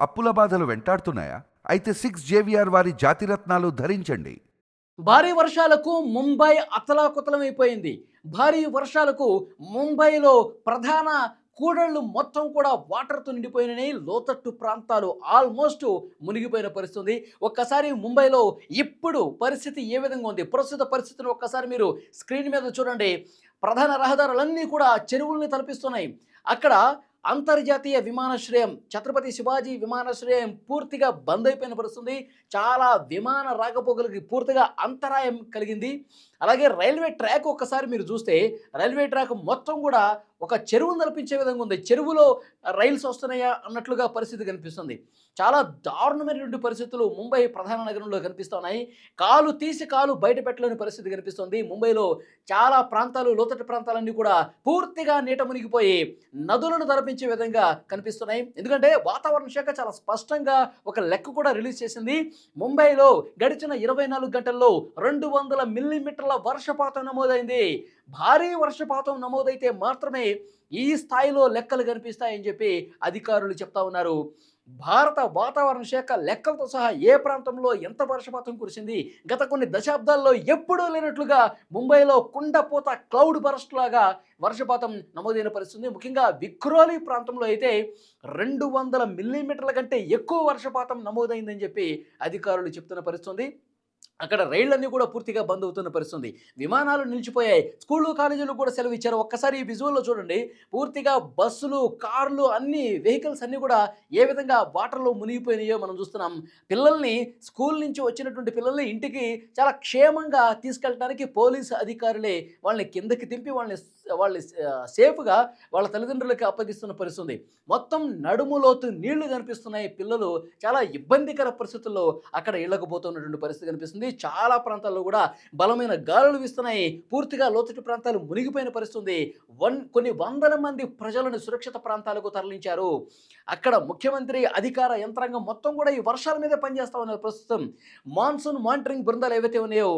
అప్పుల బాధలు వెంటాడుతున్నాయా? అయితే సిక్స్ జేవిఆర్ వారి జాతిరత్నాలు ధరించండి. భారీ వర్షాలకు ముంబై అతలాకుతలమైపోయింది. భారీ వర్షాలకు ముంబైలో ప్రధాన కూడళ్ళు మొత్తం కూడా వాటర్తో నిండిపోయినాయి లోతట్టు ప్రాంతాలు ఆల్మోస్ట్ మునిగిపోయిన పరిస్థితి ఒక్కసారి ముంబైలో ఇప్పుడు పరిస్థితి ఏ విధంగా ఉంది? ప్రస్తుత పరిస్థితిని ఒక్కసారి మీరు స్క్రీన్ మీద చూడండి. ప్రధాన రహదారులన్నీ కూడా చెరువుల్ని తలపిస్తున్నాయి. అక్కడ అంతర్జాతీయ విమానాశ్రయం ఛత్రపతి శివాజీ విమానాశ్రయం పూర్తిగా బంద్ అయిపోయిన పరిస్థితుంది. చాలా విమాన రాకపోకలకి పూర్తిగా అంతరాయం కలిగింది. అలాగే రైల్వే ట్రాక్ ఒక్కసారి మీరు చూస్తే రైల్వే ట్రాక్ మొత్తం కూడా ఒక చెరువు నడిపించే విధంగా ఉంది. చెరువులో రైల్స్ వస్తున్నాయా అన్నట్లుగా పరిస్థితి కనిపిస్తుంది. చాలా దారుణమైనటువంటి పరిస్థితులు ముంబై ప్రధాన నగరంలో కనిపిస్తున్నాయి కాలు తీసి కాలు బయట పెట్టలేని పరిస్థితి కనిపిస్తుంది. ముంబైలో చాలా ప్రాంతాలు లోతటి ప్రాంతాలన్నీ కూడా పూర్తిగా నీట మునిగిపోయి నదులను తలపించే విధంగా కనిపిస్తున్నాయి. ఎందుకంటే వాతావరణ శాఖ చాలా స్పష్టంగా ఒక లెక్క కూడా రిలీజ్ చేసింది. ముంబైలో గడిచిన ఇరవై నాలుగు గంటల్లో రెండు వందల మిల్లీమీటర్ల వర్షపాతం నమోదైంది. భారీ వర్షపాతం నమోదైతే మాత్రమే ఈ స్థాయిలో లెక్కలు కనిపిస్తాయని చెప్పి అధికారులు చెప్తా ఉన్నారు. భారత వాతావరణ శాఖ లెక్కలతో సహా ఏ ప్రాంతంలో ఎంత వర్షపాతం కురిసింది? గత కొన్ని దశాబ్దాల్లో ఎప్పుడూ లేనట్లుగా ముంబైలో కుండపోత క్లౌడ్ బరస్ట్ లాగా వర్షపాతం నమోదైన పరిస్థితి ముఖ్యంగా విక్రోలి ప్రాంతంలో అయితే రెండు వందల మిల్లీమీటర్ల కంటే ఎక్కువ వర్షపాతం నమోదైందని చెప్పి అధికారులు చెప్తున్న పరిస్థితి అక్కడ రైళ్ళన్నీ కూడా పూర్తిగా బంద్ అవుతున్న పరిస్థితి విమానాలు నిలిచిపోయాయి. స్కూళ్ళు కాలేజీలు కూడా సెలవు ఇచ్చారు. ఒక్కసారి ఈ విజువల్లో చూడండి. పూర్తిగా బస్సులు కార్లు అన్ని వెహికల్స్ అన్నీ కూడా ఏ విధంగా వాటర్లో మునిగిపోయినాయో మనం చూస్తున్నాం. పిల్లల్ని స్కూల్ నుంచి వచ్చినటువంటి పిల్లల్ని ఇంటికి చాలా క్షేమంగా తీసుకెళ్ళడానికి పోలీసు అధికారులే వాళ్ళని కిందకి దింపి వాళ్ళని వాళ్ళని సేఫ్గా వాళ్ళ తల్లిదండ్రులకి అప్పగిస్తున్న పరిస్థితి ఉంది. మొత్తం నడుములోతు నీళ్ళు కనిపిస్తున్నాయి. పిల్లలు చాలా ఇబ్బందికర పరిస్థితుల్లో అక్కడ ఇళ్ళకపోతున్నటువంటి పరిస్థితి కనిపిస్తుంది. చాలా ప్రాంతాల్లో కూడా బలమైన గాలులు వీస్తున్నాయి. పూర్తిగా లోతట్టు ప్రాంతాలు మునిగిపోయిన పరిస్థితుంది. వన్ కొన్ని వందల మంది ప్రజలను సురక్షిత ప్రాంతాలకు తరలించారు. అక్కడ ముఖ్యమంత్రి అధికార యంత్రాంగం మొత్తం కూడా ఈ వర్షాల మీద పనిచేస్తా ఉన్నారు ప్రస్తుతం మాన్సూన్ మానిటరింగ్ బృందాలు ఏవైతే ఉన్నాయో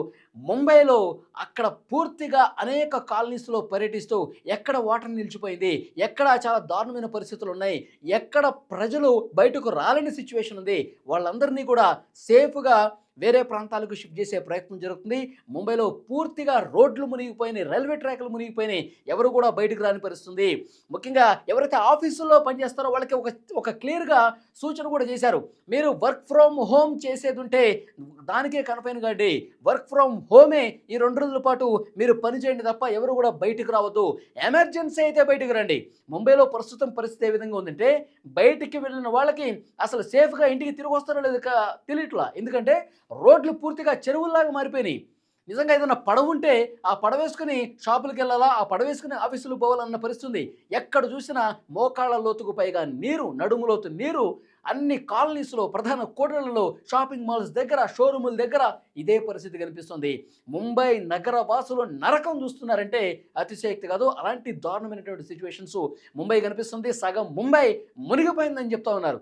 ముంబైలో అక్కడ పూర్తిగా అనేక కాలనీస్లో పర్యటిస్తూ ఎక్కడ వాటర్ నిలిచిపోయింది ఎక్కడ చాలా దారుణమైన పరిస్థితులు ఉన్నాయి ఎక్కడ ప్రజలు బయటకు రాలేని సిచ్యువేషన్ ఉంది. వాళ్ళందరినీ కూడా సేఫ్గా వేరే ప్రాంతాలకు షిఫ్ట్ చేసే ప్రయత్నం జరుగుతుంది. ముంబైలో పూర్తిగా రోడ్లు మునిగిపోయినాయి రైల్వే ట్రాక్లు మునిగిపోయినాయి. ఎవరు కూడా బయటకు రాని పరిస్థితుంది. ముఖ్యంగా ఎవరైతే ఆఫీసుల్లో పనిచేస్తారో వాళ్ళకి ఒక ఒక క్లియర్గా సూచన కూడా చేశారు. మీరు వర్క్ ఫ్రమ్ హోమ్ చేసేది ఉంటే దానికే కనపైన కాండి. వర్క్ ఫ్రమ్ హోమే ఈ రెండు రోజుల పాటు మీరు పని చేయండి తప్ప ఎవరు కూడా బయటకు రావద్దు. ఎమర్జెన్సీ అయితే బయటకు రండి. ముంబైలో ప్రస్తుతం పరిస్థితి ఏ విధంగా ఉందంటే బయటికి వెళ్ళిన వాళ్ళకి అసలు సేఫ్గా ఇంటికి తిరిగి వస్తారో లేదు కా- తెలియట్లా. ఎందుకంటే రోడ్లు పూర్తిగా చెరువుల్లాగా మారిపోయినాయి. నిజంగా ఏదైనా పడవ ఉంటే ఆ పడవేసుకుని షాపులకు వెళ్ళాలా? ఆ పడవేసుకుని ఆఫీసులు పోవాలన్న పరిస్థితుంది. ఎక్కడ చూసినా మోకాళ్ళ లోతుకు పైగా నీరు నడుములోతు నీరు. అన్ని కాలనీస్లో ప్రధాన కోటలలో షాపింగ్ మాల్స్ దగ్గర షోరూముల దగ్గర ఇదే పరిస్థితి కనిపిస్తుంది. ముంబై నగర వాసులు నరకం చూస్తున్నారంటే అతిశయక్తి కాదు. అలాంటి దారుణమైనటువంటి సిచ్యువేషన్స్ ముంబై కనిపిస్తుంది. సగం ముంబై మునిగిపోయిందని చెప్తా ఉన్నారు.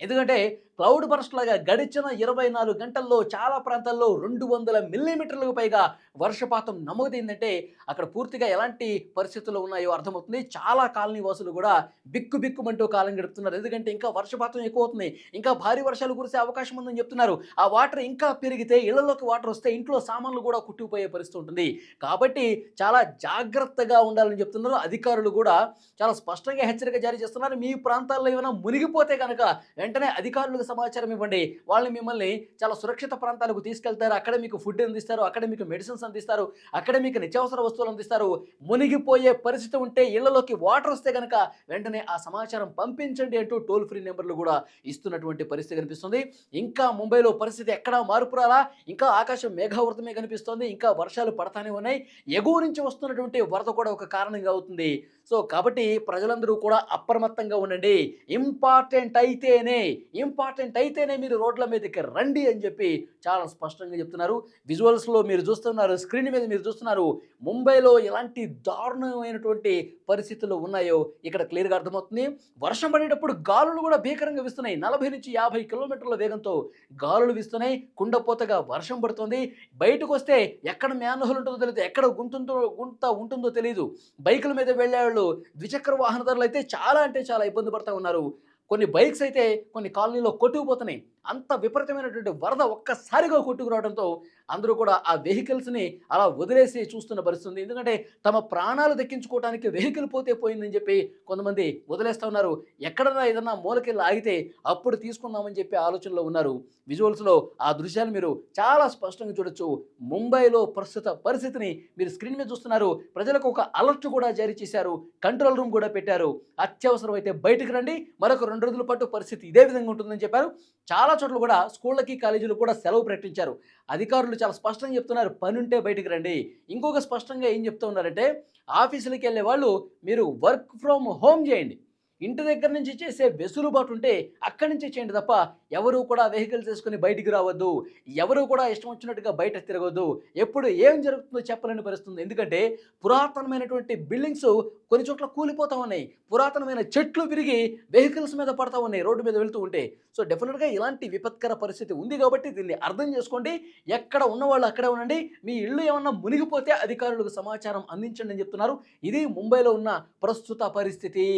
ఎందుకంటే క్లౌడ్ బర్స్ట్ లాగా గడిచిన ఇరవై నాలుగు గంటల్లో చాలా ప్రాంతాల్లో రెండు వందల మిల్లీమీటర్లకు పైగా వర్షపాతం నమోదైందంటే అక్కడ పూర్తిగా ఎలాంటి పరిస్థితులు ఉన్నాయో అర్థమవుతుంది. చాలా కాలనీ వాసులు కూడా బిక్కు బిక్కుమంటూ కాలం గడుపుతున్నారు. ఎందుకంటే ఇంకా వర్షపాతం ఎక్కువ అవుతుంది ఇంకా భారీ వర్షాలు కురిసే అవకాశం ఉందని చెప్తున్నారు. ఆ వాటర్ ఇంకా పెరిగితే ఇళ్ళలోకి వాటర్ వస్తే ఇంట్లో సామాన్లు కూడా కుట్టుకుపోయే పరిస్థితి ఉంటుంది. కాబట్టి చాలా జాగ్రత్తగా ఉండాలని చెప్తున్నారు. అధికారులు కూడా చాలా స్పష్టంగా హెచ్చరిక జారీ చేస్తున్నారు. మీ ప్రాంతాల్లో ఏమైనా మునిగిపోతే కనుక వెంటనే అధికారులకు సమాచారం ఇవ్వండి. వాళ్ళు మిమ్మల్ని చాలా సురక్షిత ప్రాంతాలకు తీసుకెళ్తారు. అక్కడ మీకు ఫుడ్ అందిస్తారు. అక్కడ మీకు మెడిసిన్స్ అందిస్తారు. అక్కడ మీకు నిత్యావసర వస్తువులు అందిస్తారు. మునిగిపోయే పరిస్థితి ఉంటే ఇళ్ళలోకి వాటర్ వస్తే కనుక వెంటనే ఆ సమాచారం పంపించండి అంటూ టోల్ ఫ్రీ నెంబర్లు కూడా ఇస్తున్నటువంటి పరిస్థితి కనిపిస్తుంది. ఇంకా ముంబైలో పరిస్థితి ఎక్కడా మార్పు రాలా? ఇంకా ఆకాశం మేఘావృతమే కనిపిస్తోంది. ఇంకా వర్షాలు పడతానే ఉన్నాయి. ఎగువ నుంచి వస్తున్నటువంటి వరద కూడా ఒక కారణంగా అవుతుంది. సో కాబట్టి ప్రజలందరూ కూడా అప్రమత్తంగా ఉండండి. ఇంపార్టెంట్ అయితేనే ఇంపార్టెంట్ అయితేనే మీరు రోడ్ల మీదకి రండి అని చెప్పి చాలా స్పష్టంగా చెప్తున్నారు. విజువల్స్లో మీరు చూస్తున్నారు స్క్రీన్ మీద మీరు చూస్తున్నారు ముంబైలో ఎలాంటి దారుణమైనటువంటి పరిస్థితులు ఉన్నాయో ఇక్కడ క్లియర్గా అర్థమవుతుంది. వర్షం పడేటప్పుడు గాలులు కూడా భీకరంగా వీస్తున్నాయి. నలభై నుంచి యాభై కిలోమీటర్ల వేగంతో గాలులు వీస్తున్నాయి. కుండపోతగా వర్షం పడుతుంది. బయటకు వస్తే ఎక్కడ మ్యాన్హోల్ ఉంటుందో తెలియదు ఎక్కడ గుంటుందో గుంత ఉంటుందో తెలియదు బైకుల మీద వెళ్ళే వాళ్ళు ద్విచక్ర వాహనదారులు అయితే చాలా అంటే చాలా ఇబ్బంది పడతా ఉన్నారు. కొన్ని బైక్స్ అయితే కొన్ని కాలనీలో కొట్టుకుపోతున్నాయి. అంత విపరీతమైనటువంటి వరద ఒక్కసారిగా కొట్టుకురావడంతో అందరూ కూడా ఆ వెహికల్స్ని అలా వదిలేసి చూస్తున్న పరిస్థితుంది ఎందుకంటే తమ ప్రాణాలు దక్కించుకోవడానికి వెహికల్ పోతే పోయిందని చెప్పి కొంతమంది వదిలేస్తూ ఉన్నారు. ఎక్కడన్నా ఏదన్నా మూలకెళ్ళి ఆగితే అప్పుడు తీసుకుందామని చెప్పి ఆలోచనలో ఉన్నారు. విజువల్స్లో ఆ దృశ్యాలు మీరు చాలా స్పష్టంగా చూడొచ్చు. ముంబైలో ప్రస్తుత పరిస్థితిని మీరు స్క్రీన్ మీద చూస్తున్నారు. ప్రజలకు ఒక అలర్ట్ కూడా జారీ చేశారు. కంట్రోల్ రూమ్ కూడా పెట్టారు. అత్యవసరం అయితే బయటకు రండి. మరొక రెండు రోజుల పాటు పరిస్థితి ఇదే విధంగా ఉంటుందని చెప్పారు. చాలా చోట్ల కూడా స్కూళ్ళకి కాలేజీలు కూడా సెలవు ప్రకటించారు. అధికారులు చాలా స్పష్టంగా చెప్తున్నారు పని ఉంటే బయటికి రండి. ఇంకొక స్పష్టంగా ఏం చెప్తూ ఉన్నారంటే ఆఫీసులకి వెళ్ళే వాళ్ళు మీరు వర్క్ ఫ్రమ్ హోమ్ చేయండి. ఇంటి దగ్గర నుంచి చేసే వెసులుబాటు ఉంటే అక్కడి నుంచి చేయండి తప్ప ఎవరు కూడా వెహికల్స్ వేసుకుని బయటికి రావద్దు. ఎవరు కూడా ఇష్టం వచ్చినట్టుగా బయట తిరగవద్దు ఎప్పుడు ఏం జరుగుతుందో చెప్పలేని పరిస్థితుంది. ఎందుకంటే పురాతనమైనటువంటి బిల్డింగ్స్ కొన్ని చోట్ల కూలిపోతా ఉన్నాయి. పురాతనమైన చెట్లు విరిగి వెహికల్స్ మీద పడతా ఉన్నాయి రోడ్డు మీద వెళ్తూ ఉంటే. సో డెఫినెట్గా ఇలాంటి విపత్కర పరిస్థితి ఉంది కాబట్టి దీన్ని అర్థం చేసుకోండి. ఎక్కడ ఉన్నవాళ్ళు అక్కడే ఉండండి. మీ ఇల్లు ఏమన్నా మునిగిపోతే అధికారులకు సమాచారం అందించండి అని చెప్తున్నారు. ఇది ముంబైలో ఉన్న ప్రస్తుత పరిస్థితి.